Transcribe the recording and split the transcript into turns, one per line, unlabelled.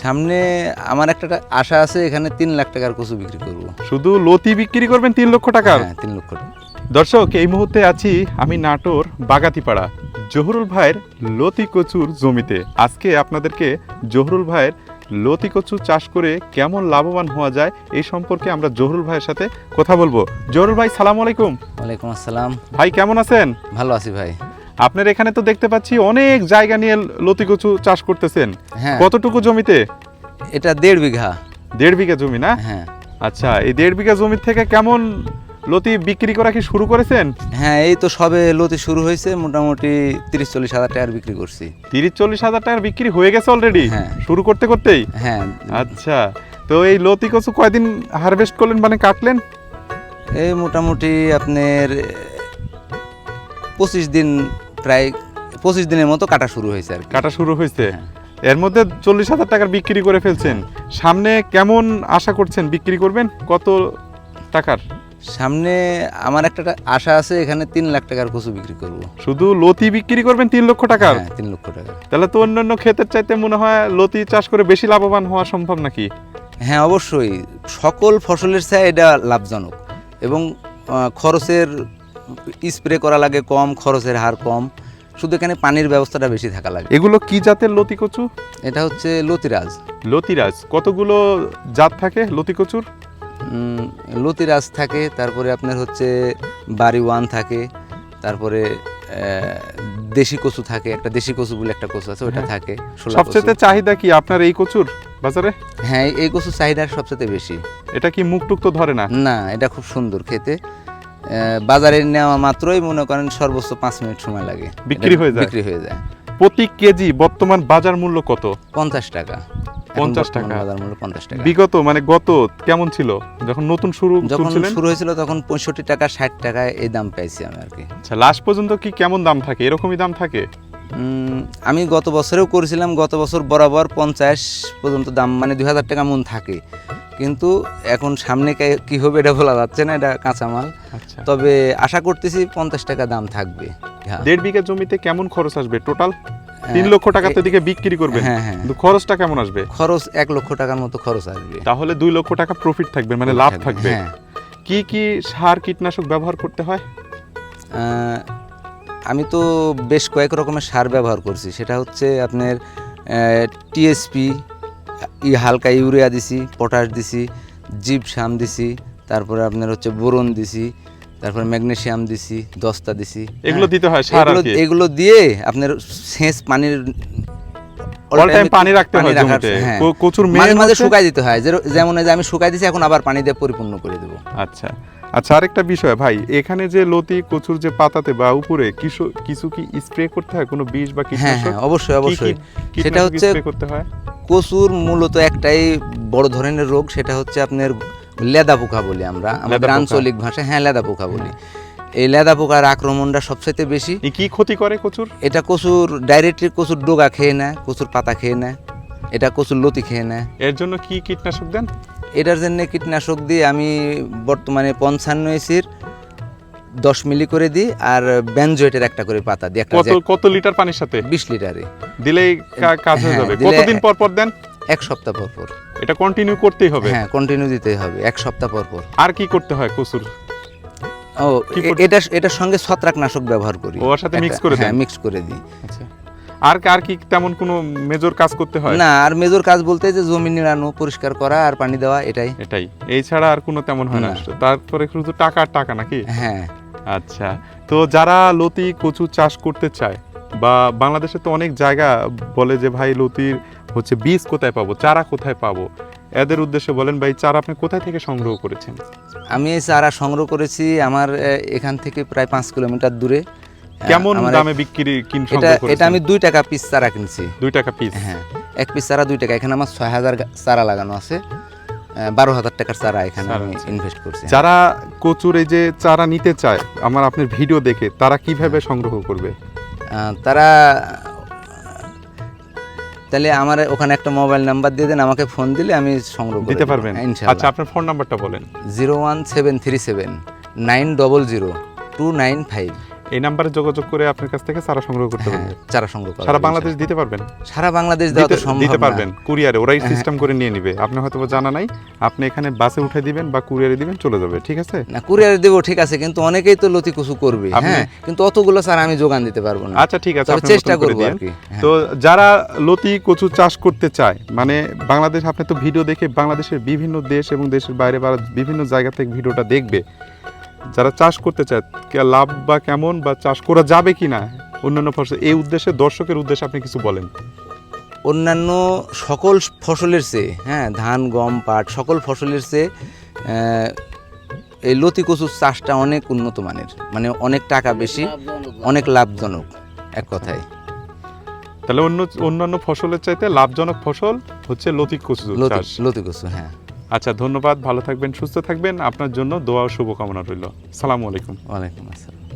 সামনে আমার একটা আশা আছে এখানে তিন লাখ টাকার কচু বিক্রি করব।
শুধু লতি বিক্রি করবেন তিন লক্ষ টাকা
হ্যাঁ তিন লক্ষ টাকা।
দর্শক এই মুহূর্তে আছি আমি নাটোর বাগাতিপাড়া জহুরুল ভাইয়ের লতি কচুর জমিতে। আজকে আপনাদেরকে জহুরুল ভাইয়ের লতি কচু চাষ করে কেমন লাভবান হওয়া যায় এই সম্পর্কে আমরা জহুরুল ভাইয়ের সাথে কথা বলব। জহুরুল ভাই সালাম আলাইকুম।
ওয়ালাইকুম আসসালাম।
ভাই কেমন আছেন?
ভালো আছি ভাই।
আপনার এখানে তো দেখতে পাচ্ছি অনেক জায়গা নিয়ে লতি কচু চাষ করতেছেন।
হ্যাঁ।
কতটুকু জমিতে?
এটা দেড় বিঘা।
দেড় বিঘা জমি না?
হ্যাঁ।
আচ্ছা এই দেড় বিঘা জমি থেকে কেমন লতি বিক্রি করা কি শুরু করেছেন?
হ্যাঁ এই তো সবে লতি শুরু হয়েছে মোটামুটি তিরিশ চল্লিশ হাজার টাকার বিক্রি করছি।
তিরিশ চল্লিশ হাজার টাকার বিক্রি হয়ে গেছে অলরেডি
হ্যাঁ।
শুরু করতে করতেই?
হ্যাঁ।
আচ্ছা তো এই লতি কচু কয়দিন হারভেস্ট করলেন মানে কাটলেন?
এই মোটামুটি আপনার পঁচিশ দিন প্রায় পঁচিশ দিনের মতো কাটা শুরু হয়েছে আর
কাটা শুরু হয়েছে।
হ্যাঁ।
এর মধ্যে চল্লিশ হাজার টাকার বিক্রি করে ফেলছেন। সামনে কেমন আশা করছেন বিক্রি করবেন? কত টাকার?
সামনে আমার একটা আশা আছে এখানে তিন লাখ টাকার কচু বিক্রি করব।
শুধু লতি বিক্রি করবেন তিন লক্ষ টাকার?
হ্যাঁ তিন লক্ষ টাকা
তাহলে তো অন্যান্য ক্ষেতের চাইতে মনে হয় লতি চাষ করে বেশি লাভবান হওয়া সম্ভব নাকি?
হ্যাঁ অবশ্যই। সকল ফসলের চেয়ে এটা লাভজনক এবং খরচের স্প্রে করা লাগে কম খরচের হার কম। শুধু এখানে পানির ব্যবস্থাটা বেশি থাকা লাগে।
এগুলো কি জাতের লতি কচু?
এটা হচ্ছে লতিরাজ।
লতিরাজ। কতগুলো জাত থাকে লতি কচুর?
লতিরাজ থাকে তারপরে আপনার হচ্ছে বাড়ি ওয়ান থাকে তারপরে দেশি কচু থাকে একটা দেশি কচু বলে একটা কচু আছে ওটা
হ্যাঁ।
থাকে
সবচেয়ে চাহিদা কি আপনার এই কচুর বাজারে?
হ্যাঁ এই কচু চাহিদা সবচেয়ে বেশি।
এটা কি মুখ টুক তো ধরে না?
না এটা খুব সুন্দর খেতে। বাজারে নেওয়া মাত্রই মনে করেন সর্বোচ্চ পাঁচ মিনিট সময় লাগে।
বিক্রি হয়ে যায়?
বিক্রি হয়ে যায়।
প্রতি কেজি বর্তমান বাজার মূল্য কত?
পঞ্চাশ টাকা। এখন
50
বর্তমান
টাকা?
বাজার মূল্য পঞ্চাশ টাকা।
বিগত মানে গত কেমন ছিল? যখন নতুন শুরু
যখন শুরু হয়েছিল তখন পঁয়ষট্টি টাকা ষাট টাকায় এই দাম পাইছি আমি আর কি।
আচ্ছা লাস্ট পর্যন্ত কি কেমন দাম থাকে? এরকমই দাম থাকে?
আমি গত বছরেও করেছিলাম গত বছর বরাবর পঞ্চাশ পর্যন্ত দাম মানে দুই হাজার টাকা মন থাকে। কিন্তু এখন সামনে কে- হবে এটা বলা যাচ্ছে না এটা কাঁচামাল।
আচ্ছা।
তবে আশা করতেছি পঞ্চাশ টাকা দাম থাকবে। হ্যাঁ।
দেড় বিঘা জমিতে কেমন খরচ আসবে টোটাল?
হ্যাঁ,
তিন লক্ষ টাকা তো এদিকে বিক্রি করবে
হ্যাঁ হ্যাঁ।
কিন্তু খরচটা কেমন আসবে?
খরচ এক লক্ষ টাকার মতো খরচ আসবে।
তাহলে দুই লক্ষ টাকা প্রফিট থাকবে মানে লাভ থাকবে
হ্যাঁ।
কি কি সার কীটনাশক ব্যবহার করতে হয়?
আমি তো বেশ কয়েক রকমের সার ব্যবহার করছি। সেটা হচ্ছে আপনার টিএসপি ই হালকা ইউরিয়া দিছি পটাশ দিছি জিপ শ্যাম দিছি তারপরে আপনার হচ্ছে বোরন দিছি তারপরে ম্যাগনেশিয়াম দিছি দস্তা দিছি
এগুলো
হ্যাঁ।
দিতে হয় সার
এগুলো এগুলো দিয়ে আপনার সেচ পানির
অল টাইম পানি রাখতে হয় জমিতে?
হ্যাঁ।
কচুর
মাঝে
মেন
মাঝে শুকাই দিতে হয়। যেমন যে আমি শুকাই দিছি এখন আবার পানি দিয়ে পরিপূর্ণ করে দেবো।
আচ্ছা। আচ্ছা আরেকটা বিষয় ভাই এখানে যে লতি কচুর যে পাতাতে বা উপরে কিছু কিছু কি স্প্রে করতে হয়? কোনো বিষ বা
হ্যাঁ হ্যাঁ অবশ্যই অবশ্যই। সেটা হচ্ছে
স্প্রে করতে হয়?
কচুর মূলত একটাই বড় ধরনের রোগ সেটা হচ্ছে আপনার লেদা পোকা বলি আমরা। আমাদের আঞ্চলিক ভাষায় হ্যাঁ লেদা পোকা বলি। এই লেদা পোকার আক্রমণটা সবচাইতে বেশি।
কি ক্ষতি করে কচুর?
এটা কচুর ডাইরেক্টলি কচুর ডোগা খেয়ে নেয় কচুর পাতা খেয়ে নেয়। এটা কচুর লতি খেয়ে নেয়।
এর জন্য কি কীটনাশক দেন?
এটার জন্য কীটনাশক দিয়ে আমি বর্তমানে পঞ্চান্ন এসির দশ মিলি করে দিই আর ব্যানজয়েটের একটা করে পাতা দিই। একটা
কত কত লিটার পানির সাথে?
বিশ লিটারে
দিলেই কাজ হয়ে
হ্যাঁ,
যাবে।
দিলে-
কতদিন পর পর দেন?
এক সপ্তাহ পর পর।
এটা কন্টিনিউ করতেই হবে?
হ্যাঁ কন্টিনিউ দিতে হবে এক সপ্তাহ পর পর।
আর কি করতে হয় কচুর
ও এটা এটার সঙ্গে ছত্রাকনাশক ব্যবহার করি।
ওর সাথে
মিক্স
করে
হ্যাঁ? মিক্স করে দিই।
আচ্ছা। আর আর কি তেমন কোনো মেজর কাজ করতে হয়?
না আর মেজর কাজ বলতে যে জমি নিড়ানো পরিষ্কার করা আর পানি দেওয়া এটাই।
এটাই। এই ছাড়া আর কোনো তেমন হয় না। তারপরে শুধু টাকা আর টাকা নাকি?
হ্যাঁ।
আচ্ছা। তো যারা লতি কচু চাষ করতে চায় বা বাংলাদেশে তো অনেক জায়গা বলে যে ভাই লতির হচ্ছে বীজ কোথায় পাবো? চারা কোথায় পাবো? এদের উদ্দেশ্যে বলেন ভাই চারা আপনি কোথায় থেকে সংগ্রহ করেছেন?
আমি এই চারা সংগ্রহ করেছি আমার এখান থেকে প্রায় পাঁচ কিলোমিটার দূরে।
কেমন দামে বিক্রি কিন
এটা এটা আমি দুই টাকা পিস চারা কিনছি।
দুই টাকা পিস
হ্যাঁ। এক পিস চারা দুই টাকা। এখানে আমার ছয় হাজার চারা লাগানো আছে। বারো হাজার টাকার চারা এখানে আমি ইনভেস্ট করছি।
যারা কচুর এই যে চারা নিতে চায় আমার আপনার ভিডিও দেখে তারা কীভাবে সংগ্রহ করবে?
তারা তাহলে আমার ওখানে একটা মোবাইল নাম্বার দিয়ে দেন আমাকে ফোন দিলে আমি সংগ্রহ
দিতে। পারবেন? আচ্ছা আপনার ফোন নাম্বারটা বলেন।
Zero one seven three seven nine double zero two nine five.
এই নাম্বারে যোগাযোগ করে আপনার কাছ থেকে চারা সংগ্রহ করতে
হ্যাঁ,
পারবে
চারা সংগ্রহ করা
সারা বাংলাদেশ দিতে পারবেন?
সারা বাংলাদেশ দেওয়া তো সম্ভব
দিতে পারবেন। কুরিয়ারে ওরাই
হ্যাঁ।
সিস্টেম করে নিয়ে নিবে। আপনি হয়তো জানা নাই আপনি এখানে বাসে উঠে দিবেন বা কুরিয়ারে দিবেন চলে যাবে ঠিক আছে?
না কুরিয়ারে দেবো ঠিক আছে কিন্তু অনেকেই তো লতি কুচু করবে হ্যাঁ কিন্তু অতগুলো স্যার আমি যোগান দিতে পারব না।
আচ্ছা ঠিক আছে আপনি
চেষ্টা করব আর কি হ্যাঁ।
তো যারা লতি কচু চাষ করতে চায় মানে বাংলাদেশ আপনি তো ভিডিও দেখে বাংলাদেশের বিভিন্ন দেশ এবং দেশের বাইরে বা বিভিন্ন জায়গা থেকে ভিডিওটা দেখবে যারা চাষ করতে চায় কে- লাভ বা কেমন বা চাষ করা যাবে কি না অন্যান্য ফসল এই উদ্দেশ্যে দর্শকের উদ্দেশ্যে আপনি কিছু বলেন।
অন্যান্য সকল ফসলের চেয়ে হ্যাঁ ধান গম পাট সকল ফসলের চেয়ে আহ, এই লতি কচুর চাষটা অনেক উন্নত মানের মানে অনেক টাকা বেশি অনেক লাভজনক এক কথায়।
তাহলে অন্য অন্যান্য ফসলের চাইতে লাভজনক ফসল হচ্ছে লতি কচু
লতি কচু হ্যাঁ।
আচ্ছা ধন্যবাদ, ভালো থাকবেন, সুস্থ থাকবেন। আপনার জন্য দোয়া ও শুভকামনা রইল। সালামু আলাইকুম।
ওয়ালাইকুম আসসালাম।